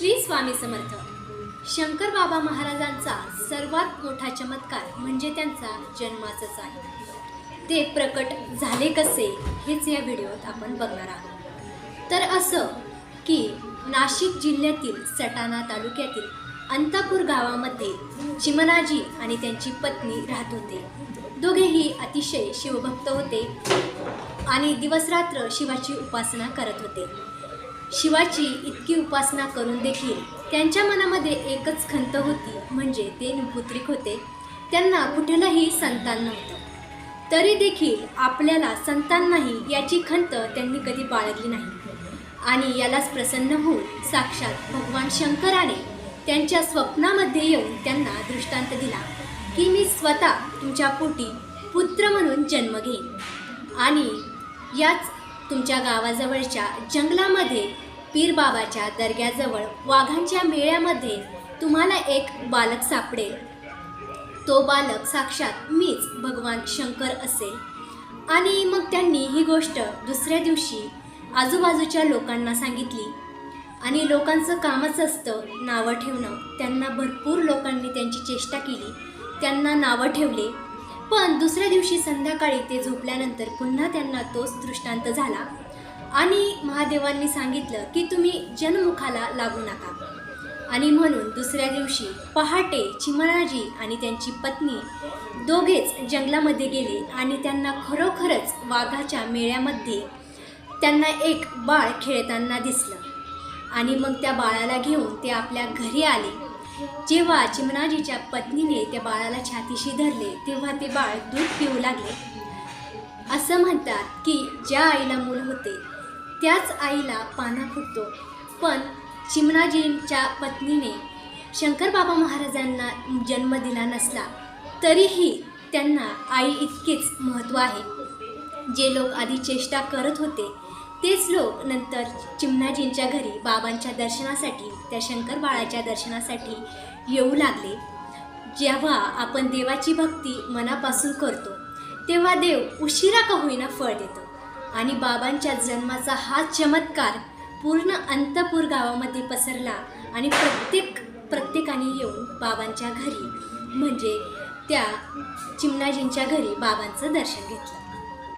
श्री स्वामी समर्थ. शंकर बाबा महाराजांचा सर्वात मोठा चमत्कार म्हणजे त्यांचा जन्माचाच आहे. ते प्रकट झाले कसे हेच या व्हिडिओत आपण बघणार आहोत. तर असं की नाशिक जिल्ह्यातील सटाणा तालुक्यातील अंतापूर गावामध्ये चिमनाजी आणि त्यांची पत्नी राहत होते. दोघेही अतिशय शिवभक्त होते आणि दिवसरात्र शिवाची उपासना करत होते. शिवाची इतकी उपासना करून देखील त्यांच्या मनामध्ये एकच खंत होती म्हणजे ते पुत्रिक होते. त्यांना कुठलाही संतान नव्हतं. तरी देखील आपल्याला संतान नाही याची खंत त्यांनी कधी बाळगली नाही. आणि यालाच प्रसन्न होऊन साक्षात भगवान शंकराने त्यांच्या स्वप्नामध्ये येऊन त्यांना दृष्टांत दिला की मी स्वतः तुमच्या पोटी पुत्र म्हणून जन्म घेईन. आणि याच तुमच्या गावाजवळच्या जंगलामध्ये पीरबाबाच्या दर्ग्याजवळ वाघांच्या मेळ्यामध्ये तुम्हाला एक बालक सापडेल. तो बालक साक्षात मीच भगवान शंकर असेल. आणि मग त्यांनी ही गोष्ट दुसऱ्या दिवशी आजूबाजूच्या लोकांना सांगितली. आणि लोकांचं कामच असतं नावं ठेवणं. त्यांना भरपूर लोकांनी त्यांची चेष्टा केली. त्यांना नावं ठेवले. पण दुसऱ्या दिवशी संध्याकाळी ते झोपल्यानंतर पुन्हा त्यांना तोच दृष्टांत झाला. आणि महादेवांनी सांगितलं की तुम्ही जनमुखाला लागू नका. आणि म्हणून दुसऱ्या दिवशी पहाटे चिमणाजी आणि त्यांची पत्नी दोघेच जंगलामध्ये गेले आणि त्यांना खरोखरच वाघाच्या मेळ्यामध्ये त्यांना एक बाळ खेळताना दिसलं. आणि मग त्या बाळाला घेऊन ते आपल्या घरी आले. जेव्हा चिमणाजीच्या पत्नीने त्या बाळाला छातीशी धरले तेव्हा ते बाळ दूध पिऊ लागले. असं म्हणतात की ज्या आईला मूल होते त्याच आईला पाना फुटतो. पण चिमणाजींच्या पत्नीने शंकरबाबा महाराजांना जन्म दिला नसला तरीही त्यांना आई इतकेच महत्त्व आहे. जे लोक आधी चेष्टा करत होते तेच लोक नंतर चिमणाजींच्या घरी बाबांच्या दर्शनासाठी त्या शंकर बाळाच्या दर्शनासाठी येऊ लागले. जेव्हा आपण देवाची भक्ती मनापासून करतो तेव्हा देव उशिरा का होईना फळ देतो आणि बाबांच्या जन्माचा हा चमत्कार पूर्ण अंतपूर गावामध्ये पसरला आणि प्रत्येक प्रत्येकाने येऊन बाबांच्या घरी म्हणजे त्या चिमणाजींच्या घरी बाबांचं दर्शन घेतलं.